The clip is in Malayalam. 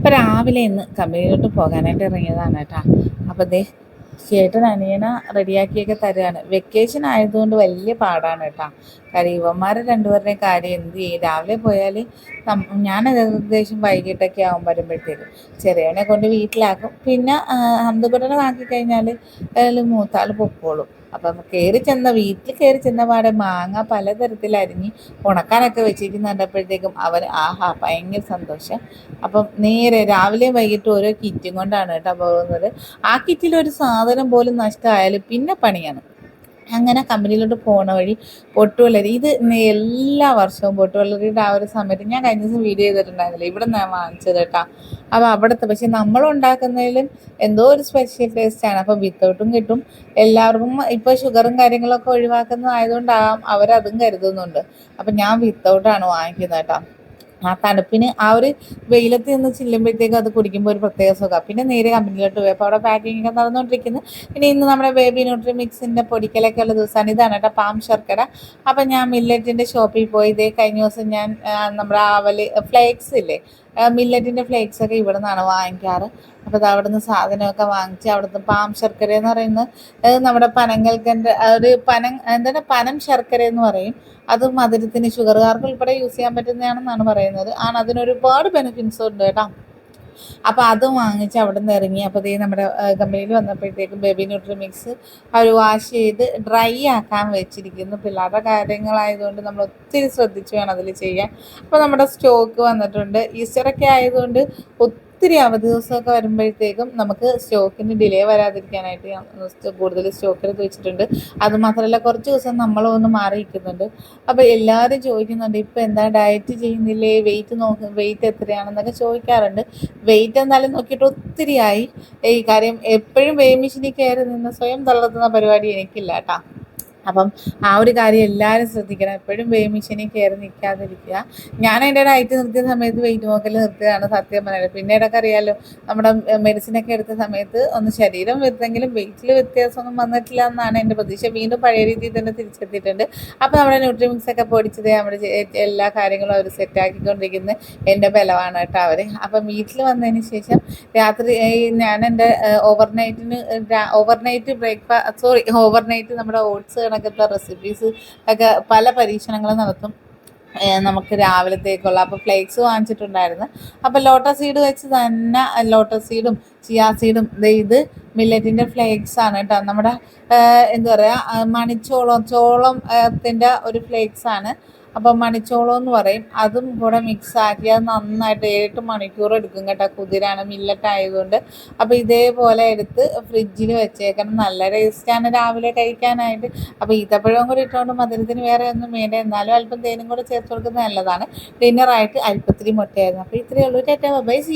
ഇപ്പം രാവിലെ ഇന്ന് കമ്പനിയിലോട്ട് പോകാനായിട്ട് ഇറങ്ങിയതാണ് കേട്ടോ. അപ്പം ദേ ചേട്ടൻ അനിയന റെഡിയാക്കിയൊക്കെ തരുകയാണ് വെക്കേഷൻ ആയതുകൊണ്ട് വലിയ പാടാണ് കേട്ടോ. കാര്യം ഇവന്മാരെ രണ്ടുപേരുടെയും കാര്യം എന്ത് ചെയ്യും? രാവിലെ പോയാൽ ഞാൻ ഏകദേശം വൈകിട്ടൊക്കെ ആകും വരുമ്പോഴത്തേക്കും ചെറിയവനെ കൊണ്ട് വീട്ടിലാക്കും. പിന്നെ അന്തപുരനെ ആക്കി കഴിഞ്ഞാൽ മൂത്താൾ പൊക്കോളും. അപ്പം കയറി ചെന്ന വീട്ടിൽ കയറി ചെന്ന പാടെ മാങ്ങ പലതരത്തിൽ അരിഞ്ഞ് ഉണക്കാനൊക്കെ വെച്ചിരിക്കുന്ന കണ്ടപ്പോഴത്തേക്കും അവൻ ആഹാ ഭയങ്കര സന്തോഷം. അപ്പം നേരെ രാവിലെയും വൈകിട്ടും ഓരോ കിറ്റും കൊണ്ടാണ് കേട്ടോ പോകുന്നത്. ആ കിറ്റിൽ ഒരു സാധനം പോലും നഷ്ടമായാലും പിന്നെ പണിയാണ്. അങ്ങനെ കമ്പനിയിലോട്ട് പോണ വഴി പൊട്ടുവളരി ഇത് എല്ലാ വർഷവും പൊട്ടുവളരിയുടെ ആ ഒരു സമയത്ത് ഞാൻ കഴിഞ്ഞ ദിവസം വീഡിയോ ചെയ്തിട്ടുണ്ടായിരുന്നില്ല? ഇവിടെ നിന്നാണ് വാങ്ങിച്ചത് കേട്ടോ. അപ്പോൾ അവിടുത്തെ പക്ഷെ നമ്മൾ ഉണ്ടാക്കുന്നതിലും എന്തോ ഒരു സ്പെഷ്യൽ ടേസ്റ്റ് ആണ്. അപ്പോൾ വിത്തൗട്ടും കിട്ടും. എല്ലാവർക്കും ഇപ്പോൾ ഷുഗറും കാര്യങ്ങളൊക്കെ ഒഴിവാക്കുന്നതായതുകൊണ്ടാകാം അവരതും കരുതുന്നുണ്ട്. അപ്പം ഞാൻ വിത്തൗട്ടാണ് വാങ്ങിക്കുന്നത് കേട്ടോ. ആ തണുപ്പിന് ആ ഒരു വെയിലത്ത് നിന്ന് ചില്ലുമ്പോഴത്തേക്ക് അത് കുടിക്കുമ്പോൾ ഒരു പ്രത്യേക സുഖമാണ് പിന്നെ നേരെ കമ്പനിയിലോട്ട് പോയി. അപ്പോൾ അവിടെ പാക്കിംഗ് ഒക്കെ നടന്നുകൊണ്ടിരിക്കുന്നു. പിന്നെ ഇന്ന് നമ്മുടെ ബേബി ന്യൂട്രി മിക്സിന്റെ പൊടിക്കലൊക്കെ ഉള്ള ദിവസമാണ്. ഇതാണ് കേട്ടോ പാം ശർക്കര. അപ്പം ഞാൻ മില്ലറ്റിന്റെ ഷോപ്പിൽ പോയി. ഇതേ കഴിഞ്ഞ ദിവസം ഞാൻ നമ്മുടെ ആവൽ ഫ്ലേക്സ് ഇല്ലേ? മില്ലറ്റിന്റെ ഫ്ലേക്സ് ഒക്കെ ഇവിടെ നിന്നാണ് വാങ്ങിക്കാറ്. അപ്പോൾ അത് അവിടെ നിന്ന് സാധനമൊക്കെ വാങ്ങിച്ച് അവിടുന്ന് പാം ശർക്കര എന്ന് പറയുന്നത് നമ്മുടെ പനങ്ങൽക്കന്റെ ഒരു പനം എന്താണ് പനം ശർക്കര എന്ന് പറയും. അത് മധുരത്തിന് ഷുഗറുകാർക്ക് ഉൾപ്പെടെ യൂസ് ചെയ്യാൻ പറ്റുന്നതാണെന്നാണ് പറയുന്നത്. ആണ് അതിനൊരുപാട് ബെനിഫിറ്റ്സ് ഉണ്ട് കേട്ടോ. അപ്പോൾ അത് വാങ്ങിച്ച് അവിടെ നിന്ന് ഇറങ്ങി. അപ്പോൾ ഇതേ നമ്മുടെ കമ്പനിയിൽ വന്നപ്പോഴത്തേക്കും ബേബി ന്യൂട്രി മിക്സ് അവർ വാഷ് ചെയ്ത് ഡ്രൈ ആക്കാൻ വെച്ചിരിക്കുന്നു. പിള്ളേരുടെ കാര്യങ്ങളായതുകൊണ്ട് നമ്മൾ ഒത്തിരി ശ്രദ്ധിച്ച് വേണം അതിൽ ചെയ്യാൻ. അപ്പോൾ നമ്മുടെ സ്റ്റോക്ക് വന്നിട്ടുണ്ട്. ഈസ്റ്ററൊക്കെ ആയതുകൊണ്ട് ഒത്തിരി അവധി ദിവസമൊക്കെ വരുമ്പോഴത്തേക്കും നമുക്ക് സ്റ്റോക്കിന് ഡിലേ വരാതിരിക്കാനായിട്ട് കൂടുതൽ സ്റ്റോക്കിലൊക്കെ വെച്ചിട്ടുണ്ട്. അതുമാത്രമല്ല കുറച്ച് ദിവസം നമ്മളൊന്ന് മാറി നിൽക്കുന്നുണ്ട്. അപ്പോൾ എല്ലാവരും ചോദിക്കുന്നുണ്ട് ഇപ്പോൾ എന്താ ഡയറ്റ് ചെയ്യുന്നില്ലേ? വെയിറ്റ് നോക്ക് വെയിറ്റ് എത്രയാണെന്നൊക്കെ ചോദിക്കാറുണ്ട്. വെയിറ്റ് എന്നാലും നോക്കിയിട്ട് ഒത്തിരിയായി. ഈ കാര്യം എപ്പോഴും വേമിഷിനി കയറി നിന്ന് സ്വയം തളർത്തുന്ന പരിപാടി എനിക്കില്ല കേട്ടോ. അപ്പം ആ ഒരു കാര്യം എല്ലാവരും ശ്രദ്ധിക്കണം. എപ്പോഴും വെയ് മെഷീനിൽ കയറി നിൽക്കാതിരിക്കുക. ഞാൻ എന്റെ ഡയറ്റ് നിർത്തിയ സമയത്ത് വെയിറ്റ് നോക്കൽ നിർത്തിയതാണ് സത്യം പറയുന്നത് പിന്നെ ഇടയ്ക്ക് അറിയാമല്ലോ നമ്മുടെ മെഡിസിനൊക്കെ എടുത്ത സമയത്ത് ഒന്ന് ശരീരം വരുന്നെങ്കിലും വെയിറ്റിൽ വ്യത്യാസമൊന്നും വന്നിട്ടില്ല എന്നാണ് എന്റെ പ്രതീക്ഷ. വീണ്ടും പഴയ രീതിയിൽ തന്നെ തിരിച്ചെത്തിയിട്ടുണ്ട്. അപ്പോൾ നമ്മുടെ ന്യൂട്രിമിക്സ് ഒക്കെ പൊടിച്ചത് നമ്മുടെ എല്ലാ കാര്യങ്ങളും അവർ സെറ്റാക്കിക്കൊണ്ടിരിക്കുന്നത് എന്റെ ബലമാണ് കേട്ടോ അവർ അപ്പം വീട്ടിൽ വന്നതിന് ശേഷം രാത്രി ഞാൻ എന്റെ ഓവർനൈറ്റിന് ഓവർനൈറ്റ് ബ്രേക്ക്ഫാസ്റ്റ് സോറി ഓവർനൈറ്റ് നമ്മുടെ ഓട്സ് കണക്കത്തെ റെസിപ്പീസ് ഒക്കെ പല പരീക്ഷണങ്ങളും നടത്തും. നമുക്ക് രാവിലത്തേക്കുള്ള. അപ്പോൾ ഫ്ലേക്സ് വാങ്ങിച്ചിട്ടുണ്ടായിരുന്നു. അപ്പോൾ ലോട്ടസ് സീഡ് വെച്ച് തന്നെ ലോട്ടസ് സീഡും ചിയാ സീഡും ഇത് മില്ലറ്റിന്റെ ഫ്ലേക്സ് ആണ് കേട്ടോ. നമ്മുടെ എന്താ പറയുക മണിച്ചോളം ചോളത്തിന്റെ ഒരു ഫ്ലേക്സ് ആണ്. അപ്പം മണിച്ചോളം എന്ന് പറയും. അതും കൂടെ മിക്സ് ആക്കി അത് നന്നായിട്ട് ഏഴെട്ട് മണിക്കൂർ എടുക്കും കേട്ടോ. കുതിരാണ് മില്ലറ്റ് ആയതുകൊണ്ട്. അപ്പോൾ ഇതേപോലെ എടുത്ത് ഫ്രിഡ്ജിൽ വെച്ചേക്കണം. നല്ല ടേസ്റ്റാണ് രാവിലെ കഴിക്കാനായിട്ട്. അപ്പോൾ ഈത്തപ്പഴവും കൂടി ഇട്ടുകൊണ്ട് മധുരത്തിന് വേറെ ഒന്നും വേണ്ട. എന്നാലും അല്പം തേനും കൂടെ ചേർത്ത് കൊടുക്കുന്നത് നല്ലതാണ്. ഡിന്നറായിട്ട് അല്പത്തിരി മുട്ടയായിരുന്നു. അപ്പോൾ ഇത്രയേ ഉള്ളൂ. ടാറ്റ. By C